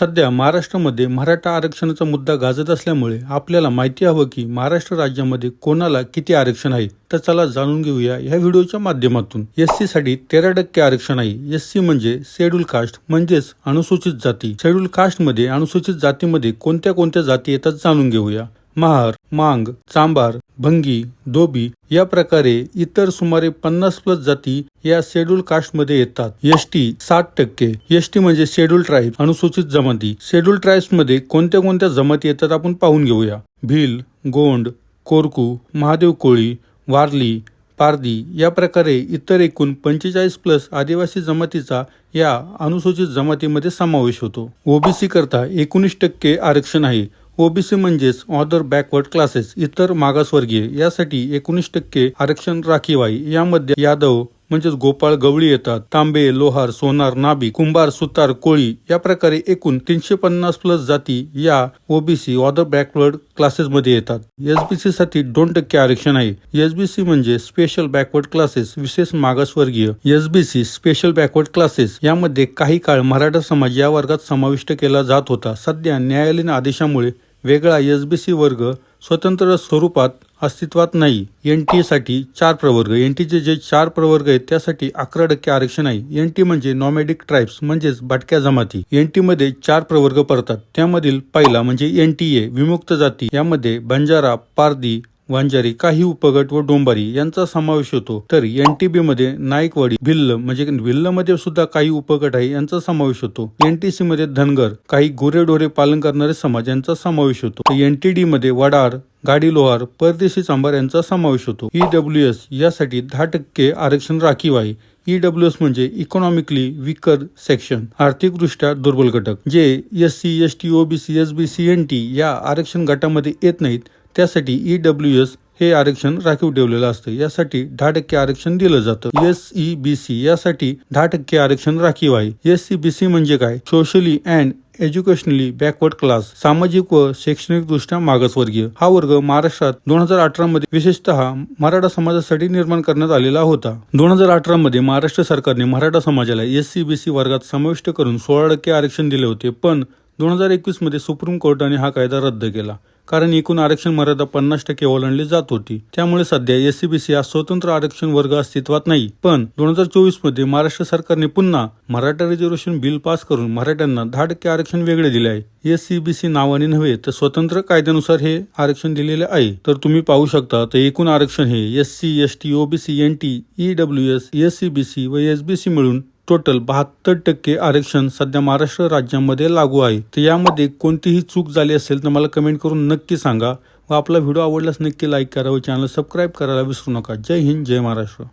सध्या महाराष्ट्रामध्ये मराठा आरक्षणाचा मुद्दा गाजत असल्यामुळे आपल्याला माहिती हवं की महाराष्ट्र राज्यामध्ये कोणाला किती आरक्षण आहे? तर चला जाणून घेऊया या व्हिडिओच्या माध्यमातून. एस सी साठी तेरा टक्के आरक्षण आहे. एस सी म्हणजे शेड्यूल कास्ट म्हणजेच अनुसूचित जाती. शेड्यूल कास्टमध्ये अनुसूचित जातीमध्ये कोणत्या कोणत्या जाती येतात जाणून घेऊया. महार मांग चांभार भंगी धोबी या प्रकारे इतर सुमारे पन्नास प्लस जाती या शेड्यूल कास्टमध्ये येतात. एसटी साठ टक्के. एसटी म्हणजे शेड्यूल ट्राईब अनुसूचित जमाती. शेड्यूल ट्राईब्समध्ये कोणत्या कोणत्या जमाती येतात आपण पाहून घेऊया. भील गोंड कोरकू महादेव कोळी वारली पारदी या प्रकारे इतर एकूण पंचेचाळीस प्लस आदिवासी जमातीचा या अनुसूचित जमातीमध्ये समावेश होतो. ओबीसी करता एकोणीस टक्के आरक्षण आहे. ओबीसी म्हणजेच ऑदर बॅकवर्ड क्लासेस इतर मागासवर्गीय यासाठी एकोणीस टक्के आरक्षण राखीव आहे यामध्ये यादव म्हणजेच गोपाळ गवळी येतात. तांबे लोहार सोनार नाबी कुंभार सुतार कोळी या प्रकारे एकूण तीनशे पन्नास प्लस जाती या ओबीसी ऑदर बॅकवर्ड क्लासेसमध्ये येतात. एसबीसी साठी दोन टक्के आरक्षण आहे. एसबीसी म्हणजे स्पेशल बॅकवर्ड क्लासेस विशेष मागासवर्गीय. एसबीसी स्पेशल बॅकवर्ड क्लासेस यामध्ये काही काळ मराठा समाज या वर्गात समाविष्ट केला जात होता. सध्या न्यायालयीन आदेशामुळे वेगळा एस बी सी वर्ग स्वतंत्र स्वरूपात अस्तित्वात नाही. एन टी साठी चार प्रवर्ग. एन टीचे जे चार प्रवर्ग आहेत त्यासाठी अकरा टक्के आरक्षण आहे. एन टी म्हणजे नॉमॅडिक ट्राईब्स म्हणजेच भटक्या जमाती. एन टीमध्ये चार प्रवर्ग पडतात. त्यामधील पहिला म्हणजे एन टी ए विमुक्त जाती. यामध्ये बंजारा पारदी वांजारी काही उपगट व डोंबारी यांचा समावेश होतो. तर एनटीबी मध्ये नाईकवाडी भिल्ल म्हणजे भिल्लमध्ये सुद्धा काही उपगट आहे यांचा समावेश होतो. एनटीसी मध्ये धनगर काही गुरेढोरे पालन करणारे समाज यांचा समावेश होतो. एनटीडी मध्ये वडार गाडी लोहार परदेशी चांभार यांचा समावेश होतो. ईडब्ल्यू एस यासाठी दहा टक्के आरक्षण राखीव आहे. ईडब्ल्यू एस म्हणजे इकॉनॉमिकली विकर सेक्शन आर्थिकदृष्ट्या दुर्बल घटक जे S C S T OBC S B C N T या आरक्षण गटामध्ये येत नाहीत. त्यासाठी ईडब्ल्यू एस हे आरक्षण राखीव ठेवलेलं असतं. यासाठी दहा टक्के आरक्षण दिलं जातं. एस ई बी सी यासाठी दहा टक्के आरक्षण राखीव आहे. एस सी बी सी म्हणजे काय? Socially and educationally backward class सामाजिक व शैक्षणिक दृष्ट्या मागासवर्गीय. हा वर्ग महाराष्ट्रात दोन हजार अठरा मध्ये विशेषतः मराठा समाजासाठी निर्माण करण्यात आलेला होता. दोन हजार अठरा मध्ये महाराष्ट्र सरकारने मराठा समाजाला एस सी बी सी वर्गात समाविष्ट करून सोळा टक्के आरक्षण दिले होते. पण दोन हजार एकवीसमध्ये सुप्रीम कोर्टाने हा कायदा रद्द केला. कारण एकूण आरक्षण मर्यादा पन्नास टक्के ओलांडली जात होती. त्यामुळे सध्या एससीबीसी हा स्वतंत्र आरक्षण वर्ग अस्तित्वात नाही. पण दोन हजार चोवीसमध्ये महाराष्ट्र सरकारने पुन्हा मराठा रिझर्वेशन बिल पास करून मराठ्यांना दहा टक्के आरक्षण वेगळे दिले आहे. एससीबीसी नावाने नव्हे तर स्वतंत्र कायद्यानुसार हे आरक्षण दिलेले आहे. तर तुम्ही पाहू शकता तर एकूण आरक्षण हे S C S T OBC N T E W S SCBC व एसबीसी मिळून टोटल बहात्तर टक्के आरक्षण सध्या महाराष्ट्र राज्यामध्ये लागू आहे. तर यामध्ये कोणतीही चूक झाली असेल तर मला कमेंट करून नक्की सांगा व आपला व्हिडिओ आवडल्यास नक्की लाईक करा व चॅनल सबस्क्राईब करायला विसरू नका. जय हिंद जय महाराष्ट्र.